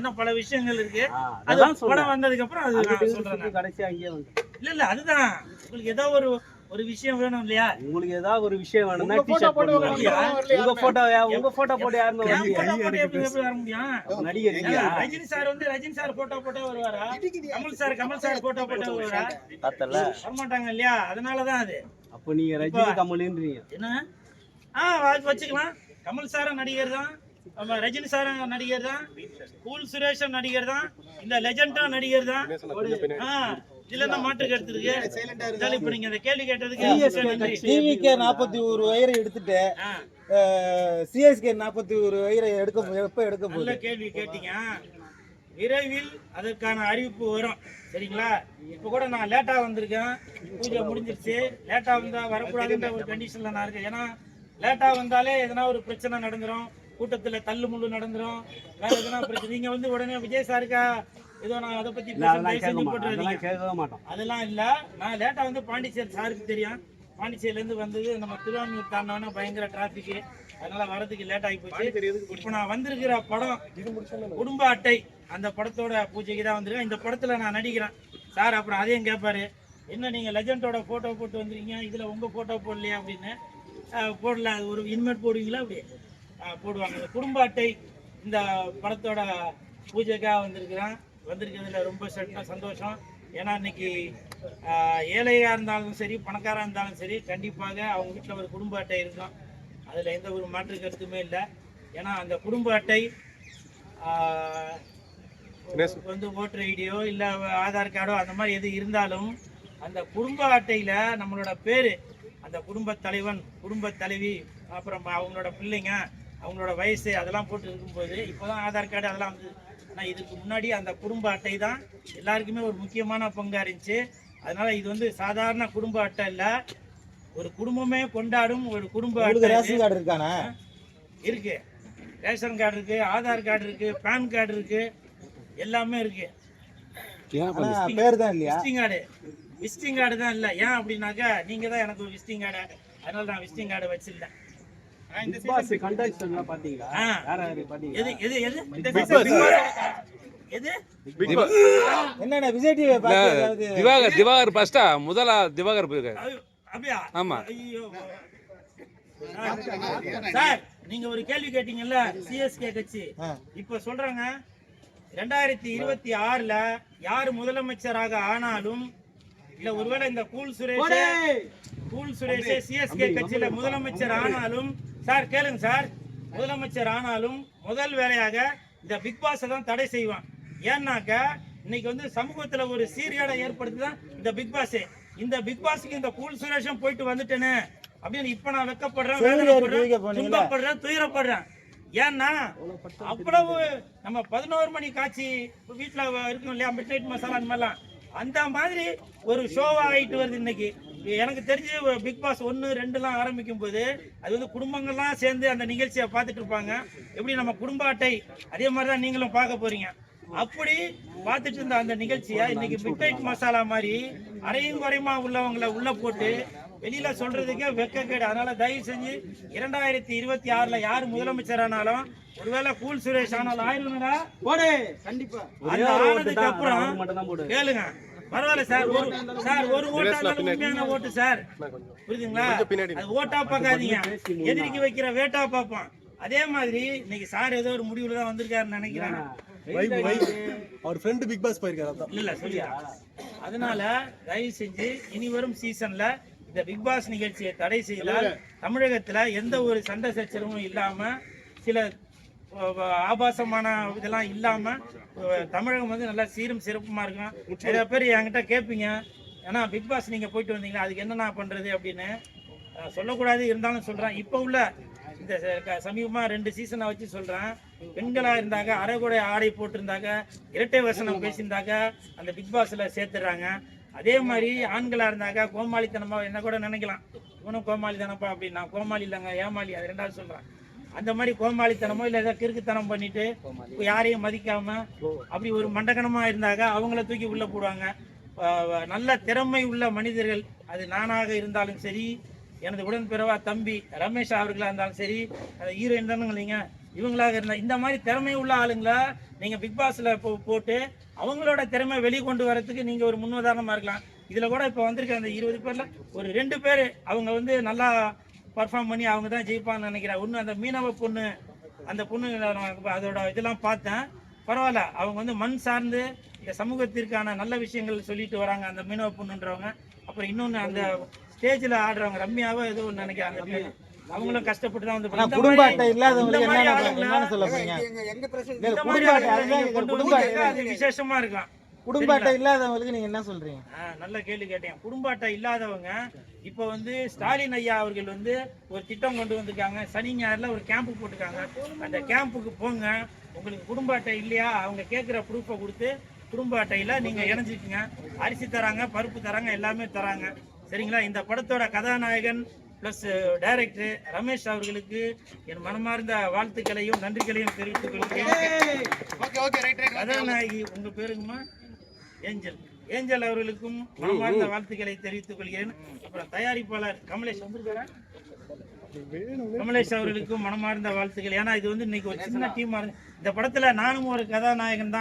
இன்னும் பல விஷயங்கள் இருக்கு. அது. படம் வந்ததுக்கு அப்புறம் அது சொல்றேன் சுத்தி கடைசி அங்கேயே வந்து இல்ல இல்ல அதுதான். உங்களுக்கு ஏதோ ஒரு ஒரு விஷயம் வேணும் இல்லையா? உங்களுக்கு ஏதாவது ஒரு விஷயம் வேணும்னா டிஷர்ட் போட்டு போடுங்க? உங்க போட்டோ உங்க போட்டோ போட்டு யாருமே வர முடியும்? நடிகர் ரஜினி சார் வந்து ரஜினி சார் போட்டோ போட்டோ வருவாரா? Kamal sir Kamal sir photo photo வருவாரா? பார்த்தல வரமாட்டாங்க இல்லையா? அதனாலதான் அது. அப்போ நீங்க ரஜினி கமல்ன்றீங்க. என்ன ஆ வச்சுக்கலாம். கமல் சாரும் நடிகர் தான் ஆமா, ரஜினி சாரும் நடிகர் தான். கூல் சுரேஷும் நடிகர் தான். இந்த லெஜண்டும் நடிகர் தான். ஆ, இதுல என்ன மாற்று கருத்து இருக்கு இருந்தாலும் இப்ப நீங்க இந்த கேள்வி கேட்டதுக்கு நன்றி. டிவிகே நாற்பத்தி ஒரு வயிறை எடுத்துட்டு சிஎஸ்கே நாற்பத்தி ஒரு வயிறை எடுக்க எப்ப எடுக்க போகுது? கேள்வி கேட்டீங்க. விரைவில் அதற்கான அறிவிப்பு வரும். சரிங்களா? இப்ப கூட நான் லேட்டா வந்திருக்கேன். பூஜை முடிஞ்சிருச்சு. லேட்டா வந்தா வரக்கூடாதுன்ற ஒரு கண்டிஷன்ல நான் இருக்கேன். ஏன்னா லேட்டா வந்தாலே எதனா ஒரு பிரச்சனை நடந்துரும். கூட்டத்துல தள்ளு முள்ளு நடந்துரும். வேற எதனா பிரச்சனை? நீங்க வந்து உடனே விஜய் சாருக்கா? ஏதோ நான் அதை பத்தி கேட்க மாட்டோம். அதெல்லாம் இல்ல. நான் லேட்டா வந்து பாண்டிச்சேரி சாருக்கு தெரியும். பாண்டிச்சேரில இருந்து வந்தது நம்ம திருவான்மியூர் தாண்டவனா பயங்கர டிராபிக் அதனால வரதுக்கு லேட் ஆகி போச்சு. இப்போ நான் வந்திருக்கிற படம் குடும்ப அட்டை. அந்த படத்தோட பூஜைக்கு தான் வந்திருக்கேன். இந்த படத்துல நான் நடிக்கிறேன். சார் அப்புறம் அதையும் கேட்பாரு என்ன நீங்க லெஜண்டோட போட்டோ போட்டு வந்திருக்கீங்க? இதுல உங்க போட்டோ போடலையா அப்படின்னு? போடல. அது ஒரு இன்மேட் போடுவீங்களா? அப்படி போடுவாங்க. இந்த குடும்ப அட்டை இந்த படத்தோட பூஜைக்காக வந்திருக்கிறேன். வந்திருக்கிறதுல ரொம்ப சந்தோஷம். ஏன்னா இன்னைக்கு ஆஹ், ஏழையா இருந்தாலும் சரி பணக்காரா இருந்தாலும் சரி கண்டிப்பாக அவங்க வீட்டில் ஒரு குடும்ப அட்டை இருக்கும். அதில் எந்த ஒரு மாற்று கருத்துமே இல்லை. ஏன்னா அந்த குடும்ப அட்டை வந்து ஓட்டர் ஐடியோ இல்லை ஆதார் கார்டோ அந்த மாதிரி எது இருந்தாலும் அந்த குடும்ப அட்டையில் நம்மளோட பேர் அந்த குடும்ப தலைவன் குடும்ப தலைவி அப்புறம் அவங்களோட பிள்ளைங்க அவங்களோட வயசு அதெல்லாம் போட்டு இருக்கும்போது இப்போதான் ஆதார் கார்டு அதெல்லாம் வந்து ஆனால் இதுக்கு முன்னாடி அந்த குடும்ப அட்டை தான் எல்லாருக்குமே ஒரு முக்கியமான பங்கா இருந்துச்சு அதனால இது வந்து சாதாரண குடும்ப அட்டை இல்லை. ஒரு குடும்பமே கொண்டாடும் ஒரு குடும்ப அட்டை ரேஷன் கார்டு இருக்கானே? இருக்கு. ரேஷன் கார்டு இருக்கு ஆதார் கார்டு இருக்கு பேன் கார்டு இருக்கு எல்லாமே இருக்கு. ஆனா பேர் தான் இல்லையா? விசிட்டிங் கார்டு விசிட்டிங் கார்டு தான் இல்ல. ஏன் அப்படின்னாக்கா நீங்க தான் எனக்கு விசிட்டிங் கார்டு. அதனால நான் விசிட்டிங் கார்டு வச்சிருந்தேன். பிக் பாஸ் கண்டஸ்டன்ட்லாம் பாத்தீங்களா? ஆ. யார் யாரு பாத்தீங்களா? எது எது எது? எது? என்னண்ணா விஜய் டிவி பார்த்து ஏதாவது திவாகர் திவாகர் ஃபர்ஸ்டா முதலா திவாகர் போயிருக்காரு. ஐயோ, அப்படியா? ஆமா. ஐயோ. சார் நீங்க ஒரு கேள்வி கேட்டீங்கல்ல சிஎஸ்கே கட்சி. இப்ப சொல்றாங்க ரெண்டாயிரத்தி இருபத்தி ஆறுல யார் முதலமைச்சராக ஆனாலும் இல்ல ஒருவேளை இந்த Cool Suresh Cool Suresh CSK கட்சியில முதலமைச்சர் ஆனாலும் சார் கேளுங்க சார். முதலமைச்சர் ஆனாலும் முதல் வேலையாக இந்த பிக் பாஸை தான் தடை செய்வான். ஏன்னாக்க இன்னைக்கு வந்து சமூகத்துல ஒரு சீர்கேடை ஏற்படுத்தி தான் இந்த பிக் பாஸ். இந்த பிக் பாஸ்க்கு இந்த கூல் சுரேஷம் போயிட்டு வந்துட்டேனே. அப்படின்னு இப்ப நான் வெக்கப்படுறேன்? துன்பப்படுறேன் துயரப்படுறேன். ஏன்னா அவ்வளவு நம்ம பதினோரு மணி காட்சி வீட்டுல இருக்கும் இல்லையா மிட் நைட் மசாலா அந்த மாதிரிலாம். அந்த மாதிரி ஒரு ஷோவா ஆயிட்டு வருது இன்னைக்கு. எனக்கு தெரிஞ்சு பிக் பாஸ் ஒன்று ரெண்டுலாம் ஆரம்பிக்கும் போது அது வந்து குடும்பங்கள்லாம் சேர்ந்து அந்த நிகழ்ச்சியை பார்த்துட்டு இருப்பாங்க. எப்படி நம்ம குடும்ப அட்டை அதே மாதிரி தான் நீங்களும் பார்க்க போறீங்க. அப்படி பார்த்துட்டு இருந்த அந்த நிகழ்ச்சியை இன்னைக்கு மிட் நைட் மசாலா மாதிரி அரையும் குறையுமா உள்ளவங்களை உள்ள போட்டு வெளியில சொல்றதுக்கே வெக்கக்கேடு. அதனால தயவு செஞ்சு இரண்டாயிரத்தி இருபத்தி ஆறுல யார் முதலமைச்சர் ஆனாலும் ஒருவேளை கூல் சுரேஷ் ஆனாலும் ஆயிருந்தா போடு. கண்டிப்பா. ஆனதுக்கு அப்புறம் கேளுங்க. பரவாயில்ல சார் ஒரு சார் ஒரு ஓட்டா இருந்தாலும் உண்மையான ஓட்டு சார். புரியுதுங்களா அது ஓட்டா பார்க்காதீங்க. எதிரிக்கு வைக்கிற வேட்டா பார்ப்போம் அதே மாதிரி இன்னைக்கு சார் ஏதோ ஒரு முடிவுல தான் வந்திருக்காருன்னு நினைக்கிறேன். அவர் ஃப்ரெண்டு பிக் பாஸ் போயிருக்காரு இல்ல இல்ல சொல்லியா? அதனால தயவு செஞ்சு இனி வரும் சீசன்ல இந்த பிக் பாஸ் நிகழ்ச்சியை தடை செய்தால் தமிழகத்துல எந்த ஒரு சண்டை சச்சரவும் இல்லாம சில ஆபாசமான இதெல்லாம் இல்லாம அஹ், தமிழகம் வந்து நல்லா சீரும் சிறப்புமா இருக்கும். நிறைய பேர் என்கிட்ட கேட்பீங்க. ஏன்னா பிக் பாஸ் நீங்க போயிட்டு வந்தீங்களா? அதுக்கு என்னண்ணா பண்றது அப்படின்னு சொல்லக்கூடாது இருந்தாலும் சொல்றேன். இப்போ உள்ள இந்த ச- க- சமீபமா ரெண்டு சீசனை வச்சு சொல்றேன். பெண்களா இருந்தாங்க அரைகுறை ஆடை போட்டிருந்தாங்க இரட்டை வசனம் பேசியிருந்தாங்க அந்த பிக் பாஸ்ல சேர்த்துறாங்க. அதே மாதிரி ஆண்களா இருந்தாங்க கோமாளித்தனமா என்ன கூட நினைக்கலாம். இவனும் கோமாளி தானப்பா அப்படின்னா கோமாளி இல்லைங்க ஏமாளி அது ரெண்டாவது சொல்றேன். அந்த மாதிரி கோமாளித்தனமோ இல்லை ஏதாவது கிறுக்குத்தனம் பண்ணிட்டு யாரையும் மதிக்காம அப்படி ஒரு மண்டகனமா இருந்தாங்க அவங்கள தூக்கி உள்ள போடுவாங்க. நல்ல திறமை உள்ள மனிதர்கள். அது நானாக இருந்தாலும் சரி எனது உடன்பிறவா தம்பி ரமேஷ் அவர்களா இருந்தாலும் சரி ஹீரோயின் தானுங்க இல்லைங்க இவங்களாக இருந்தா இந்த மாதிரி திறமை உள்ள ஆளுங்கள நீங்க பிக் பாஸ்ல போ போட்டு அவங்களோட திறமை வெளியே கொண்டு வரதுக்கு நீங்க ஒரு முன்னுதாரணமா இருக்கலாம். இதுல கூட இப்போ வந்திருக்க அந்த இருபது பேர்ல ஒரு ரெண்டு பேர் அவங்க வந்து நல்லா பர்ஃபார்ம் பண்ணி அவங்க தான் ஜெயிப்பாங்கன்னு நினைக்கிறேன். ஒன்று அந்த மீனவ பொண்ணு அந்த பொண்ணு அதோட இதெல்லாம் பார்த்தேன். பரவாயில்ல அவங்க வந்து மண் சார்ந்து இந்த சமூகத்திற்கான நல்ல விஷயங்கள் சொல்லிட்டு வராங்க அந்த மீனவ பொண்ணுன்றவங்க. அப்புறம் இன்னொன்று அந்த ஸ்டேஜில் ஆடுறவங்க ரம்யாவோ ஏதோ ஒன்று நினைக்கிறேன் அந்த பேரு. அவங்களும் கஷ்டப்பட்டு தான் வந்து குடும்ப அட்டை இல்லாதவங்களுக்கு சொல்ல போறீங்க? விசேஷமா இருக்கும் குடும்ப அட்டை இல்லாதவங்களுக்கு நீங்க என்ன சொல்றீங்க? ஆ, நல்ல கேள்வி கேட்டேன். குடும்ப அட்டை இல்லாதவங்க இப்போ வந்து ஸ்டாலின் ஐயா அவர்கள் வந்து ஒரு திட்டம் கொண்டு வந்திருக்காங்க. சனி ஞாயிறுல ஒரு கேம்ப் போட்டிருக்காங்க. அந்த கேம்புக்கு போங்க. உங்களுக்கு குடும்ப அட்டை இல்லையா? அவங்க கேட்குற ப்ரூஃபை கொடுத்து குடும்ப அட்டையில நீங்க இணைஞ்சிக்கங்க. அரிசி தராங்க பருப்பு தராங்க எல்லாமே தராங்க. சரிங்களா? இந்த படத்தோட கதாநாயகன் ப்ளஸ் டைரக்டர் ரமேஷ் அவர்களுக்கு என் மனமார்ந்த வாழ்த்துக்களையும் நன்றிகளையும் தெரிவித்துக் கொள்கிறேன். கதாநாயகி உங்க பேருங்கம்மா? ஏஞ்சல். ஏஞ்சல் அவர்களுக்கும் மனமார்ந்த வாழ்த்துக்களை தெரிவித்துக் கொள்கிறேன். அப்புறம் தயாரிப்பாளர் கமலேஷ். வந்திருக்காரா? கமலேஷ் அவர்களுக்கும் மனமார்ந்த வாழ்த்துக்கள். ஏன்னா இது வந்து இன்னைக்கு ஒரு சின்ன டீமா இருக்கு இந்த படத்துல நானும் ஒரு கதாநாயகன் தான்.